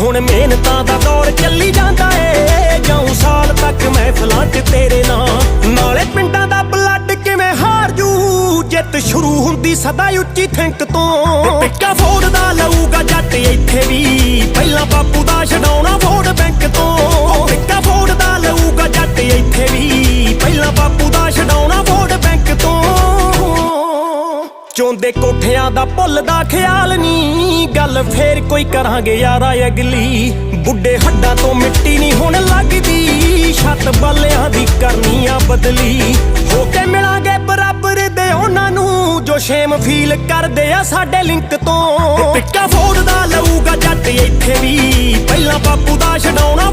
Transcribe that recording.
ਹੁਣ ਮਿਹਨਤਾਂ ਦਾ ਦੌਰ ਚੱਲੀ ਜਾਂਦਾ ਏ। ਜਾਉ ਸਾਲ ਤੱਕ ਮਹਿਫਲਾਂ 'ਚ ਤੇਰੇ ਨਾਂ। ਨਾਲੇ ਪਿੰਡਾਂ ਦਾ ਬਲੱਡ ਕਿਵੇਂ ਹਾਰ ਜੂ? ਜਿੱਤ ਸ਼ੁਰੂ ਹੁੰਦੀ ਸਦਾ ਉੱਚੀ ਥਿੰਕ ਤੋਂ। ਪਿੱਕਾ ਫੋੜਦਾ ਲਊਗਾ ਜੱਟ ਇੱਥੇ ਵੀ। ਪਹਿਲਾਂ ਬਾਪੂ ਦਾ ਛਡਾਉਣਾ ਵੋਟ ਬੈਂਕ ਤੋਂ। ਪਿੱਕਾ ਫੋੜਦਾ ਲਊਗਾ ਜੱਟ ਇੱਥੇ ਵੀ। ਪਹਿਲਾਂ ਬਾਪੂ ਚੋਂਦੇ ਕੋਠਿਆਂ ਦਾ ਭੁੱਲਦਾ ਖਿਆਲ ਨਹੀਂ। ਗੱਲ ਫੇਰ ਕੋਈ ਕਰਾਂਗੇ ਯਾਰਾ ਅਗਲੀ। ਬੁੱਢੇ ਹੱਡਾਂ ਤੋਂ ਮਿੱਟੀ ਨਹੀਂ ਹੁਣ ਲੱਗਦੀ। ਛੱਤ ਬੱਲਿਆਂ ਦੀ ਕਰਨੀ ਆ ਬਦਲੀ। ਹੋ ਕੇ ਮਿਲਾਂਗੇ ਬਰਾਬਰ ਦੇ ਉਹਨਾਂ ਨੂੰ, ਜੋ ਸ਼ੇਮ ਫੀਲ ਕਰਦੇ ਆ ਸਾਡੇ ਲਿੰਕ ਤੋਂ। ਪਿੱਕਾ ਫੋੜਦਾ ਲਊਗਾ ਜੱਟ ਇੱਥੇ ਵੀ। ਪਹਿਲਾਂ ਬਾਪੂ ਦਾ ਛਡਾਉਣਾ